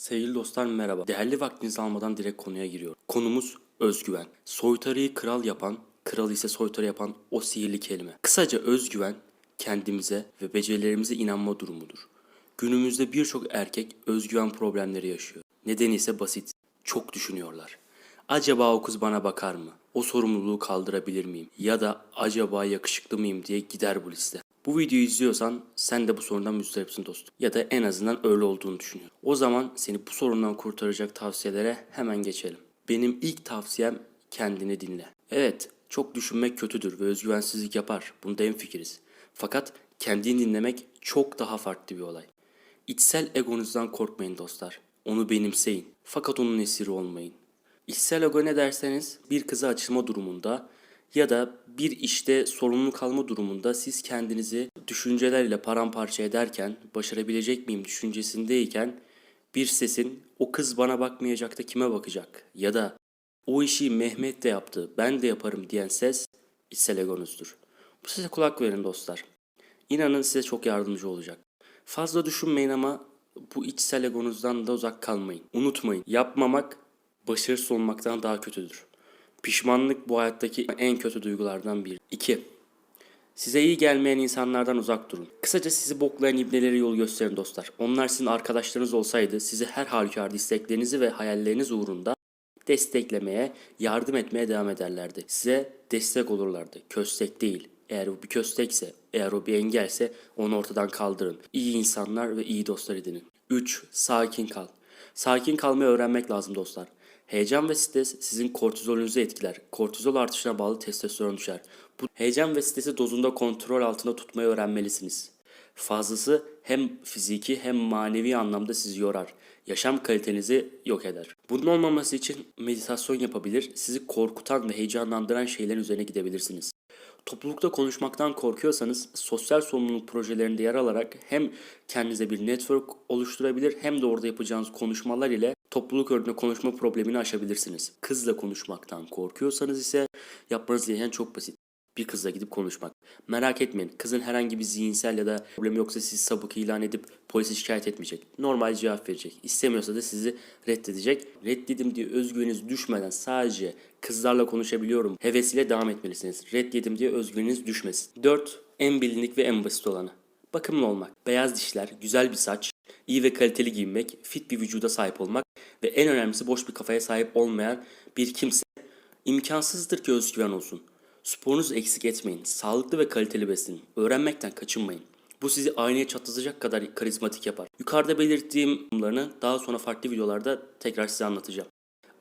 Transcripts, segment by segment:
Sevgili dostlar merhaba. Değerli vaktinizi almadan direkt konuya giriyor. Konumuz özgüven. Soytarıyı kral yapan, kral ise soytarı yapan o sihirli kelime. Kısaca özgüven kendimize ve becerilerimize inanma durumudur. Günümüzde birçok erkek özgüven problemleri yaşıyor. Nedeni ise basit. Çok düşünüyorlar. Acaba o kız bana bakar mı? O sorumluluğu kaldırabilir miyim? Ya da acaba yakışıklı mıyım diye gider bu liste. Bu videoyu izliyorsan sen de bu sorundan müzdaripsin dostum. Ya da en azından öyle olduğunu düşünüyorsun. O zaman seni bu sorundan kurtaracak tavsiyelere hemen geçelim. Benim ilk tavsiyem kendini dinle. Evet, çok düşünmek kötüdür ve özgüvensizlik yapar. Bunda en fikiriz. Fakat kendini dinlemek çok daha farklı bir olay. İçsel egonuzdan korkmayın dostlar. Onu benimseyin. Fakat onun esiri olmayın. İçsel ego ne derseniz bir kıza açılma durumunda ya da bir işte sorumluluk kalma durumunda siz kendinizi düşüncelerle paramparça ederken başarabilecek miyim düşüncesindeyken bir sesin o kız bana bakmayacak da kime bakacak ya da o işi Mehmet de yaptı ben de yaparım diyen ses içsel egonuzdur. Bu sese kulak verin dostlar. İnanın size çok yardımcı olacak. Fazla düşünmeyin ama bu içsel egonuzdan da uzak kalmayın. Unutmayın yapmamak başarısız olmaktan daha kötüdür. Pişmanlık bu hayattaki en kötü duygulardan biri. 2. Size iyi gelmeyen insanlardan uzak durun. Kısaca sizi boklayan ibneleri yol gösterin dostlar. Onlar sizin arkadaşlarınız olsaydı sizi her halükarda isteklerinizi ve hayalleriniz uğrunda desteklemeye, yardım etmeye devam ederlerdi. Size destek olurlardı. Köstek değil. Eğer o bir köstekse, eğer o bir engelse onu ortadan kaldırın. İyi insanlar ve iyi dostlar edinin. 3. Sakin kal. Sakin kalmayı öğrenmek lazım dostlar. Heyecan ve stres sizin kortizolünüzü etkiler. Kortizol artışına bağlı testosteron düşer. Bu heyecan ve stresi dozunda kontrol altında tutmayı öğrenmelisiniz. Fazlası hem fiziki hem manevi anlamda sizi yorar. Yaşam kalitenizi yok eder. Bunun olmaması için meditasyon yapabilir, sizi korkutan ve heyecanlandıran şeylerin üzerine gidebilirsiniz. Toplulukta konuşmaktan korkuyorsanız sosyal sorumluluk projelerinde yer alarak hem kendinize bir network oluşturabilir hem de orada yapacağınız konuşmalar ile topluluk önünde konuşma problemini aşabilirsiniz. Kızla konuşmaktan korkuyorsanız ise yapmanız gereken çok basit. Bir kızla gidip konuşmak. Merak etmeyin kızın herhangi bir zihinsel ya da problemi yoksa sizi sabık ilan edip polise şikayet etmeyecek. Normal cevap verecek. İstemiyorsa da sizi reddedecek. Reddedim diye özgüveniniz düşmeden sadece kızlarla konuşabiliyorum hevesiyle devam etmelisiniz. Reddedim diye özgüveniniz düşmesin. 4. En bilindik ve en basit olanı. Bakımlı olmak. Beyaz dişler, güzel bir saç, iyi ve kaliteli giyinmek, fit bir vücuda sahip olmak ve en önemlisi boş bir kafaya sahip olmayan bir kimse imkansızdır ki özgüven olsun. Sporunuzu eksik etmeyin. Sağlıklı ve kaliteli beslenin. Öğrenmekten kaçınmayın. Bu sizi aynaya çatlatacak kadar karizmatik yapar. Yukarıda belirttiğim bunlarını daha sonra farklı videolarda tekrar size anlatacağım.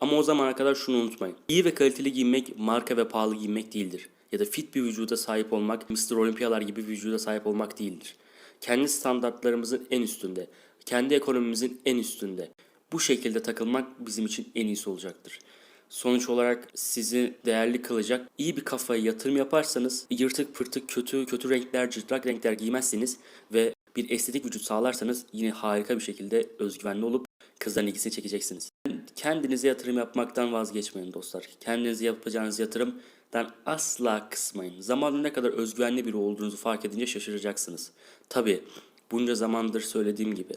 Ama o zamana kadar şunu unutmayın. İyi ve kaliteli giyinmek marka ve pahalı giyinmek değildir. Ya da fit bir vücuda sahip olmak, Mr. Olympialar gibi vücuda sahip olmak değildir. Kendi standartlarımızın en üstünde, kendi ekonomimizin en üstünde. Bu şekilde takılmak bizim için en iyisi olacaktır. Sonuç olarak sizi değerli kılacak iyi bir kafaya yatırım yaparsanız yırtık pırtık kötü kötü renkler cırtlak renkler giymezseniz ve bir estetik vücut sağlarsanız yine harika bir şekilde özgüvenli olup kızların ilgisini çekeceksiniz. Kendinize yatırım yapmaktan vazgeçmeyin dostlar. Kendinize yapacağınız yatırımdan asla kısmayın. Zamanla ne kadar özgüvenli biri olduğunuzu fark edince şaşıracaksınız. Tabi bunca zamandır söylediğim gibi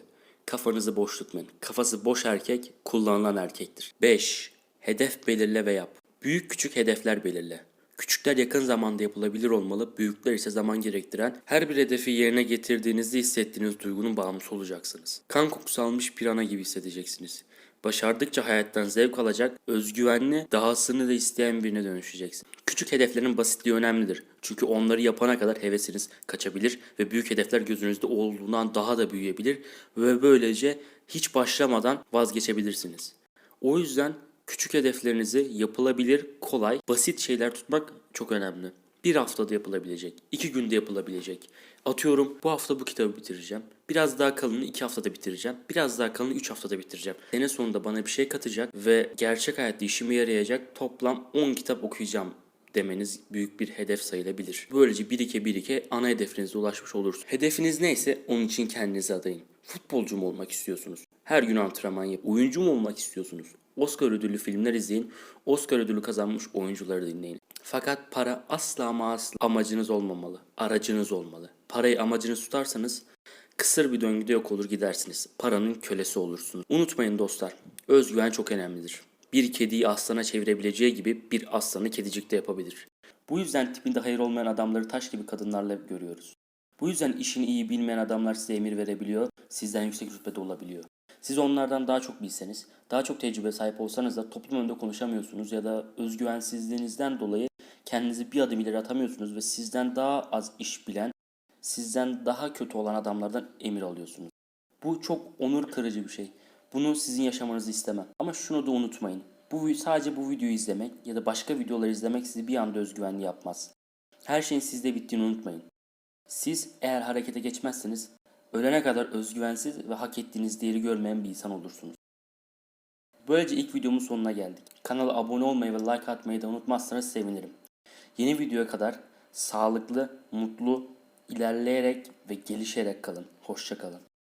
kafanızı boş tutmayın. Kafası boş erkek kullanılan erkektir. 5. Hedef belirle ve yap. Büyük küçük hedefler belirle. Küçükler yakın zamanda yapılabilir olmalı, büyükler ise zaman gerektiren, her bir hedefi yerine getirdiğinizde hissettiğiniz duygunun bağımlısı olacaksınız. Kan kokusu almış pirana gibi hissedeceksiniz. Başardıkça hayattan zevk alacak, özgüvenli, dahasını da isteyen birine dönüşeceksin. Küçük hedeflerin basitliği önemlidir. Çünkü onları yapana kadar hevesiniz kaçabilir ve büyük hedefler gözünüzde olduğundan daha da büyüyebilir ve böylece hiç başlamadan vazgeçebilirsiniz. O yüzden Küçük hedeflerinizi yapılabilir, kolay, basit şeyler tutmak çok önemli. Bir haftada yapılabilecek, iki günde yapılabilecek. Atıyorum bu hafta bu kitabı bitireceğim. Biraz daha kalını iki haftada bitireceğim. Biraz daha kalını üç haftada bitireceğim. Sene sonunda bana bir şey katacak ve gerçek hayatta işime yarayacak toplam 10 kitap okuyacağım demeniz büyük bir hedef sayılabilir. Böylece birike birike ana hedefinize ulaşmış olursunuz. Hedefiniz neyse onun için kendinizi adayın. Futbolcu mu olmak istiyorsunuz? Her gün antrenman yap. Oyuncu mu olmak istiyorsunuz? Oscar ödüllü filmler izleyin. Oscar ödülü kazanmış oyuncuları dinleyin. Fakat para asla ama asla amacınız olmamalı. Aracınız olmalı. Parayı amacınız tutarsanız Kısır bir döngüde yok olur gidersiniz. Paranın kölesi olursunuz. Unutmayın dostlar, özgüven çok önemlidir. Bir kediyi aslana çevirebileceği gibi bir aslanı kedicikte yapabilir. Bu yüzden tipinde hayır olmayan adamları taş gibi kadınlarla görüyoruz. Bu yüzden işini iyi bilmeyen adamlar size emir verebiliyor, sizden yüksek rütbede olabiliyor. Siz onlardan daha çok bilseniz, daha çok tecrübe sahip olsanız da toplum önünde konuşamıyorsunuz ya da özgüvensizliğinizden dolayı kendinizi bir adım ileri atamıyorsunuz ve sizden daha az iş bilen, sizden daha kötü olan adamlardan emir alıyorsunuz. Bu çok onur kırıcı bir şey. Bunu sizin yaşamanızı istemem. Ama şunu da unutmayın. Bu sadece bu videoyu izlemek ya da başka videoları izlemek sizi bir anda özgüvenli yapmaz. Her şeyin sizde bittiğini unutmayın. Siz eğer harekete geçmezseniz ölene kadar özgüvensiz ve hak ettiğiniz değeri görmeyen bir insan olursunuz. Böylece ilk videomun sonuna geldik. Kanala abone olmayı ve like atmayı da unutmazsanız sevinirim. Yeni videoya kadar sağlıklı, mutlu, ilerleyerek ve gelişerek kalın. Hoşça kalın.